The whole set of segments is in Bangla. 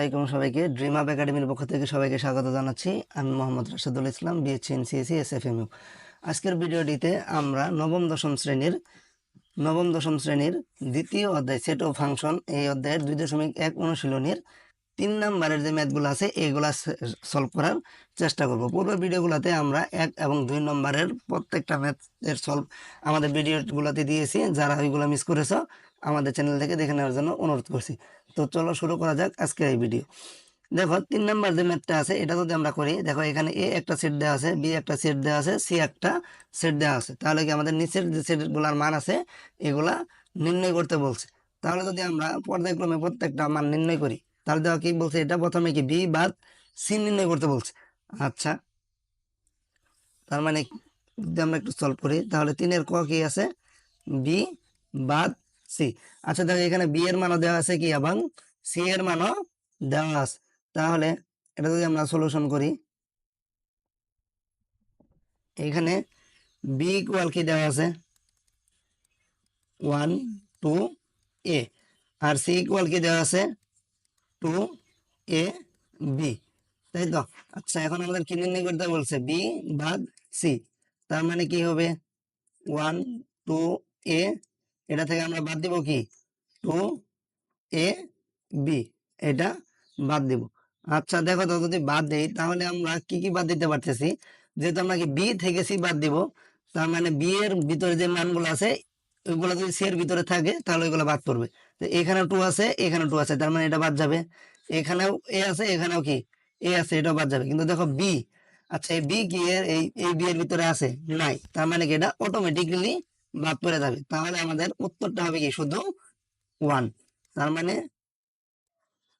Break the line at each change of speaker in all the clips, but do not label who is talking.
আলাইকুম সবাইকে। ড্রিম আপ একাডেমির পক্ষ থেকে সবাইকে স্বাগত জানাচ্ছি। আমি মোহাম্মদ রাশেদুল ইসলাম বিএসসি এনসিএসি এস এফ এমইউ আজকের ভিডিওটিতে আমরা নবম, দশম শ্রেণির, নবম, দশম শ্রেণির দ্বিতীয় অধ্যায় সেট অফ ফাংশন এই অধ্যায়ের দুই দশমিক এক অনুশীলনীর তিন নাম্বারের যে ম্যাথগুলো আছে এইগুলা সলভ করার চেষ্টা করব। পূর্বের ভিডিওগুলোতে আমরা এক এবং দুই নম্বরের প্রত্যেকটা ম্যাথের সলভ আমাদের ভিডিওগুলোতে দিয়েছি। যারা ওইগুলো মিস করেছ, আমাদের চ্যানেল থেকে দেখে নেওয়ার জন্য অনুরোধ করছি। তো চলো শুরু করা যাক আজকের এই ভিডিও দেখো, তিন নাম্বার যে ম্যাথটা আছে, এটা যদি আমরা করি, দেখো এখানে এ একটা সেট দেওয়া আছে বি একটা সেট দেওয়া আছে সি একটা সেট দেওয়া আছে। তাহলে কি আমাদের নিচের যে সেটগুলোর মান আছে, এগুলা নির্ণয় করতে বলছে। তাহলে যদি আমরা পর্যায়ক্রমে প্রত্যেকটা মান নির্ণয় করি, তাহলে দেখো কি বলছে, এটা প্রথমে কি বি বাদ সি নির্ণয় করতে বলছে। আচ্ছা তার মানে যদি আমরা একটু সলভ করি, তাহলে তিনের ক কি আছে? বি বাদ সি আচ্ছা দেখো এখানে বি এর মানও দেওয়া আছে কি? এবং সি এর মানও দেওয়া আছে। তাহলে এটা যদি আমরা সলিউশন করি, এখানে বি ইকুয়াল কি দেওয়া আছে? ওয়ান টু এ আর সি ইকুয়াল কি দেওয়া আছে? টু এ বি তাই তো? আচ্ছা এখন আমাদের কি নির্ণয় করতে বলছে? বি বাদ সি তার মানে কি হবে? ওয়ান টু এ এটা থেকে আমরা বাদ দিব কি? টু এ বি, এটা বাদ দিব। আচ্ছা দেখো তো যদি বাদ দেই, তাহলে আমরা কি কি বাদ দিতে পারতেছি? যেহেতু আমরা কি বি থেকে সি বাদ দিব, তার মানে বি এর ভিতরে যে মানগুলো আছে, ওইগুলো যদি সি এর ভিতরে থাকে, তাহলে ওইগুলো বাদ পড়বে। তো এখানে টু আছে এখানে টু আছে, তার মানে এটা বাদ যাবে। এখানেও এ আছে, এখানেও কি? এ আছে, এটাও বাদ যাবে। কিন্তু দেখো বি আচ্ছা এই বি কি এর, এই এই বি এর ভিতরে আছে? নাই। তার মানে কি এটা অটোমেটিক্যালি বাদ পড়ে যাবে। তাহলে আমাদের উত্তরটা হবে কি? শুধু ওয়ান তার মানে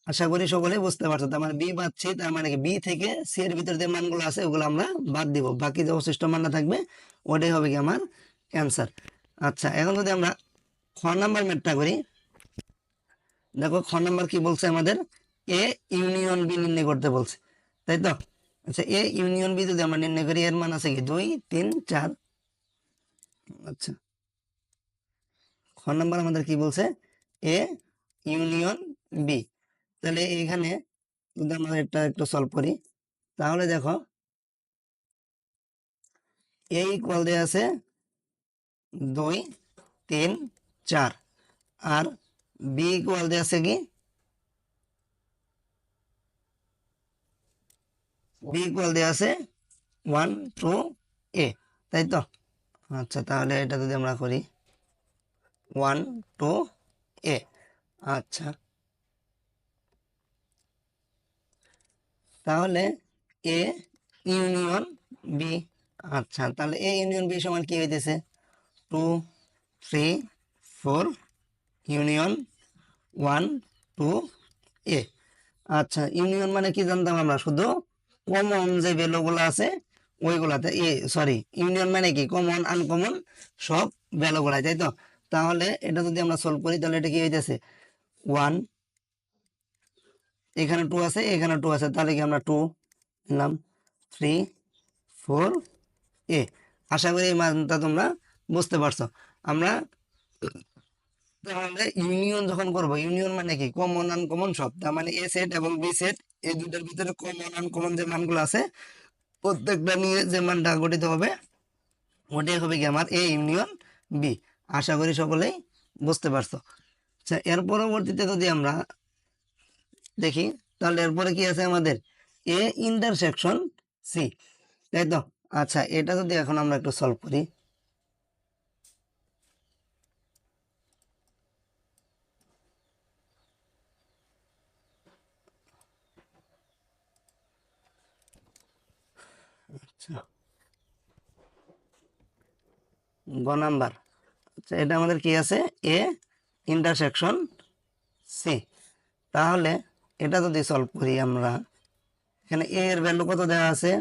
আশা করি সকলে বুঝতে পারছ। তার মানে বি বাদছি তার মানে বি থেকে সি এর ভিতরে যে মানগুলো আছে, ওগুলো আমরা বাদ দিব। বাকি যে অবশিষ্ট মানটা থাকবে, ওটাই হবে কি আমার অ্যান্সার আচ্ছা এখন যদি আমরা খ নাম্বার ম্যাটটা করি, দেখো খ নাম্বার কি বলছে আমাদের? এ ইউনিয়ন বি নির্ণয় করতে বলছে। তাই তো? আচ্ছা এ ইউনিয়ন বি যদি আমরা নির্ণয় করি, এর মান আছে কি? দুই, তিন, চার আচ্ছা। খ নাম্বার আমাদের কি বলছে? A union B. তাহলে এখানে যদি আমরা এটা একটু সলভ করি, তাহলে দেখো, এ ইকুয়াল দেওয়া আছে দুই, তিন, চার। আর বি ইকুয়াল দেওয়া আছে কি? বি ইকুয়াল দেওয়া আছে ওয়ান টু এ তাই তো? আচ্ছা তাহলে এটা যদি আমরা করি ওয়ান টু এ আচ্ছা। তাহলে এ ইউনিয়ন বি আচ্ছা তাহলে এ ইউনিয়ন বি সমান কি হইতেছে? Two three four union one two A আচ্ছা ইউনিয়ন মানে কি জানতাম আমরা? শুধু কমন যে ভ্যালুগুলো আছে ওইগুলাতে, এ সরি ইউনিয়ন মানে কি? কমন আনকমন সব ভ্যালুগুলাই তাই তো তাহলে এটা যদি আমরা সলভ করি, তাহলে এটা কি হইতেছে? ওয়ান এখানে টু আছে, এখানে টু আছে, তাহলে কি আমরা টু নিলাম? থ্রি ফোর এ আশা করি এই মানটা তোমরা বুঝতে পারছ। আমরা তাহলে ইউনিয়ন যখন করব ইউনিয়ন মানে কি? কমন আনকমন সব। তার মানে এ সেট এবং বি সেট এই দুটার ভিতরে কমন আনকমন যে মানগুলো আছে প্রত্যেকটা নিয়ে যে মানটা গঠিত হবে ওটাই হবে কি আমার এ ইউনিয়ন বি আশা করি সকলেই বুঝতে পারছ। আচ্ছা এর পরবর্তীতে যদি আমরা দেখি, তাহলে এরপরে কি আছে আমাদের? এ ইন্টারসেকশন সি তাই তো? আচ্ছা এটা যদি এখন আমরা একটু সলভ করি। আচ্ছা। আচ্ছা এটা আমাদের কি আছে? A intersection C. তাহলে এটা যদি সলভ করি আমরা, এখানে এ এর ভ্যালু কত দেওয়া আছে?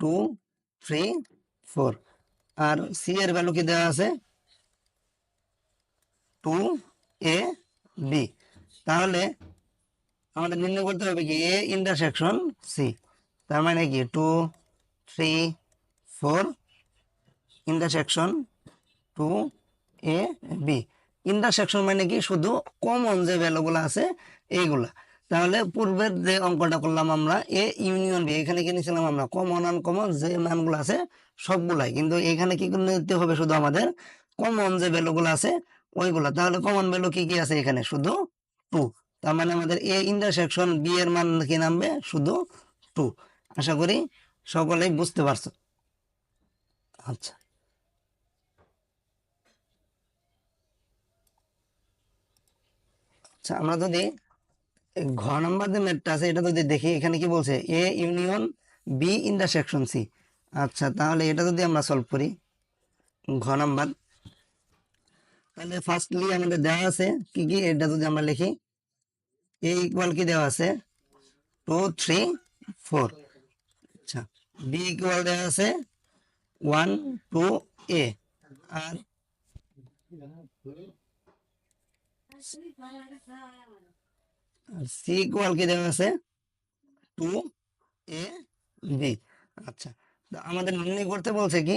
টু থ্রি ফোর আর সি এর ভ্যালু কি দেওয়া আছে? টু এ বি তাহলে আমাদের নির্ণয় করতে হবে কি? A intersection C. তার মানে কি? Two three four intersection two A B intersection মানে কি? শুধু কমন যে ভ্যালুগুলো আছে, এইগুলা। তাহলে পূর্বের যে অঙ্কটা করলাম আমরা এ ইউনিয়ন বি এখানে কি নিয়েছিলাম আমরা? কমন আনকমন যে মানগুলো আছে, সবগুলাই। কিন্তু এখানে কি নিতে হবে শুধু আমাদের? কমন যে ভ্যালুগুলো আছে, ওইগুলো। তাহলে কমন ভ্যালু কি কি আছে এখানে? শুধু টু তার মানে আমাদের এ ইন্টারসেকশন বি এর মান কি নামবে? শুধু টু আশা করি সকলেই বুঝতে পারছ। আচ্ছা। আচ্ছা আমরা যদি ঘ নাম্বার যে ম্যাথটা আছে, এটা যদি দেখি, এখানে কি বলছে? A union B intersection C আচ্ছা তাহলে এটা যদি আমরা সলভ করি, ঘ নাম্বার। তাহলে ফার্স্টলি আমাদের দেওয়া আছে কি কি? এটা যদি আমরা লিখি এ ইকুয়াল কি দেওয়া আছে? Two three four B equal দেওয়া আছে ওয়ান টু এ আর সি ইকুয়াল কি দেওয়া আছে? টু এ বি আচ্ছা আমাদের নির্ণয় করতে বলছে কি?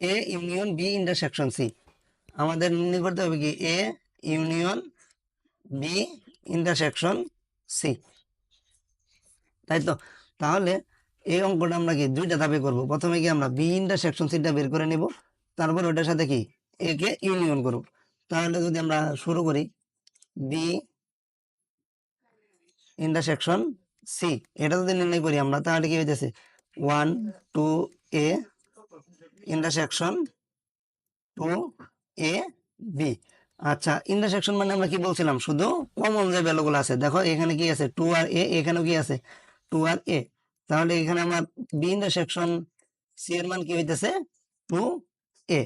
A union B intersection C আমাদের নির্ণয় করতে হবে কি? A union B intersection C তাই তো? তাহলে এই অঙ্কটা আমরা কি দুইটা ধাপে করব। প্রথমে কি আমরা বি ইন্টারসেকশন সিটা বের করে নিব। তারপর ওটার সাথে কি? এ কে ইউনিয়ন করব। তাহলে যদি আমরা শুরু করি বি ইন্টারসেকশন সি এটা যদি নির্ণয় করি আমরা, তাহলে কি হইতেছে? One two A intersection two A B আচ্ছা ইন্টারসেকশন মানে আমরা কি বলছিলাম? শুধু কমন যে ভ্যালুগুলো আছে, দেখো এখানে কি আছে? টু আর এ এখানেও কি আছে? টু আর এ তাহলে এখানে আমার বি ইন্টারসেকশন সি এর মান কি হইতেছে? টু এ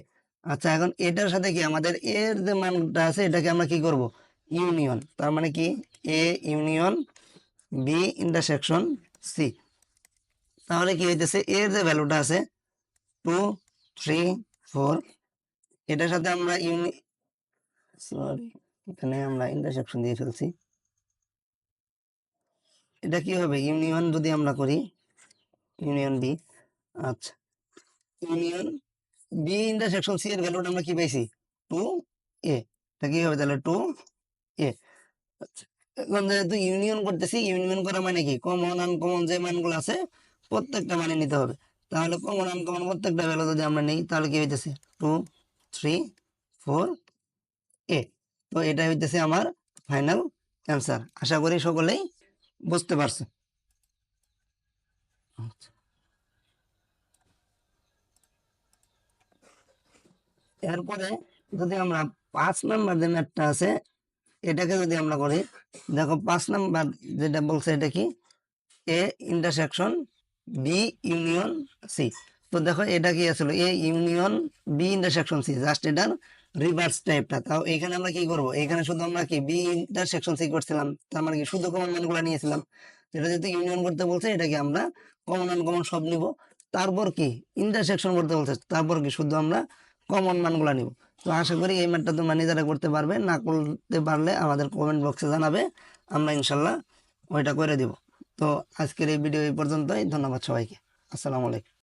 আচ্ছা এখন এটার সাথে কি আমাদের এর যে মানটা আছে, এটাকে আমরা কি করব? ইউনিয়ন তার মানে কি? A union B intersection C তাহলে কি হইতেছে? এর যে ভ্যালুটা আছে টু থ্রি ফোর এটার সাথে আমরা ইউনি সরি এখানে আমরা ইন্টারসেকশন দিয়ে ফেলছি। এটা কি হবে? ইউনিয়ন যদি আমরা করি, ইউনিয়ন বি আচ্ছা। ইউনিয়ন বি ইন্টারসেকশন সি এর ভ্যালুটা আমরা কি পাইছি? টু এ এটা কি হবে তাহলে টু এ আচ্ছা এখন যেহেতু ইউনিয়ন করতেছি, ইউনিয়ন করা মানে কি? কমন আনকমন যে মানগুলো আছে, প্রত্যেকটা মানে নিতে হবে। তাহলে কমন আনকমন প্রত্যেকটা ভ্যালু যদি আমরা নিই, তাহলে কি হইতেছে? টু থ্রি ফোর এ তো এটা হইতেছে আমার ফাইনাল অ্যান্সার আশা করি সকলেই বুঝতে পারছে। এরপরে যদি আমরা পাঁচ নাম্বার যে ম্যাথটা আছে, এটাকে যদি আমরা করি, দেখো পাঁচ নাম্বার যেটা বলছে এটা কি? A intersection B union C তো দেখো এটা কি আসলে? A union B intersection C just এটার রিভার্স টাইপটা তাও এখানে আমরা কি করব? এখানে শুধু আমরা কি বি ইন্টারসেকশন সি করছিলাম। তার মানে কি শুধু কমন মানগুলো নিয়েছিলাম। যেটা যদি ইউনিয়ন করতে বলছে, এটাকে আমরা কমন আনকমন সব নিব। তারপর কি? ইন্টারসেকশন করতে বলছে। তারপর কি? শুধু আমরা কমন মানগুলো নিব। তো আশা করি এই ম্যাটটা তোমরা নিজেরা করতে পারবে। না করতে পারলে আমাদের কমেন্ট বক্সে জানাবে। আমরা ইনশাল্লাহ ওইটা করে দিব। তো আজকের এই ভিডিও এই পর্যন্তই। ধন্যবাদ সবাইকে। আসসালামু আলাইকুম।